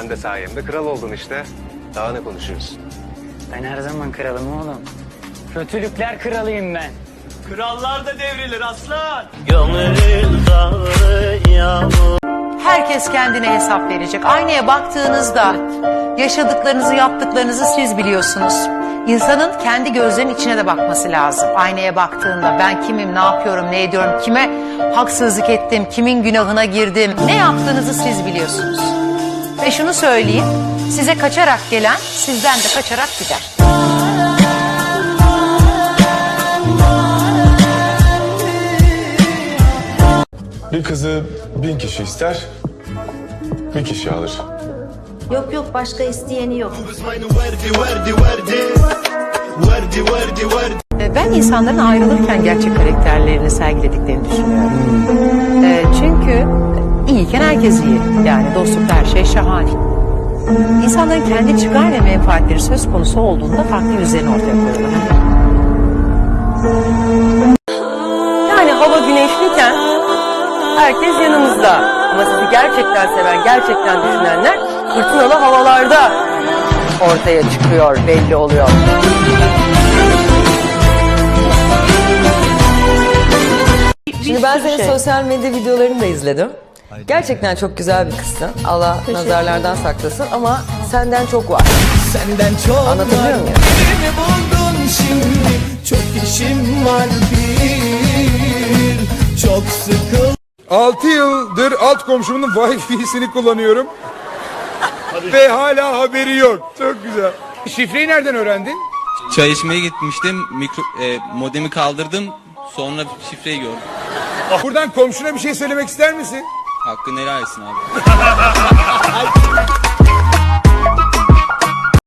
Sen de sayemde kral oldun işte. Daha ne konuşuyorsun? Ben her zaman kralım oğlum. Kötülükler kralıyım ben. Krallar da devrilir aslan. Herkes kendine hesap verecek. Aynaya baktığınızda yaşadıklarınızı, yaptıklarınızı siz biliyorsunuz. İnsanın kendi gözlerinin içine de bakması lazım. Aynaya baktığında ben kimim, ne yapıyorum, ne ediyorum, kime haksızlık ettim, kimin günahına girdim, ne yaptığınızı siz biliyorsunuz. Ve şunu söyleyeyim, size kaçarak gelen sizden de kaçarak gider. Bir kızı bin kişi ister, bir kişi alır. Yok yok başka isteyeni yok. E, Ben insanların ayrılırken gerçek karakterlerini sergilediklerini düşünüyorum. E, çünkü iyiyken herkes iyi. Yani dostlukta her şey şahane. İnsanların kendi çıkar ve menfaatleri söz konusu olduğunda farklı yüzlerini ortaya koyuyorlar. Yani hava güneşliyken herkes yanımızda. Ama sizi gerçekten seven, gerçekten düşünenler fırtınalı havalarda ortaya çıkıyor, belli oluyor. Şimdi ben senin şey. sosyal medya videolarını da izledim. Gerçekten çok güzel bir kızsın. Allah nazarlardan saklasın ama senden çok var. Senden çok Anlatabiliyor muyum? Birini buldun şimdi. Çok işim var bir. Çok sıkıldım. 6 yıldır alt komşumun Wi-Fi'sini kullanıyorum. Ve hala haberi yok. Çok güzel. Şifreyi nereden öğrendin? Çay içmeye gitmiştim. Mikro, e, modemi kaldırdım. Sonra şifreyi gördüm. Buradan komşuna bir şey söylemek ister misin? アクネライスな。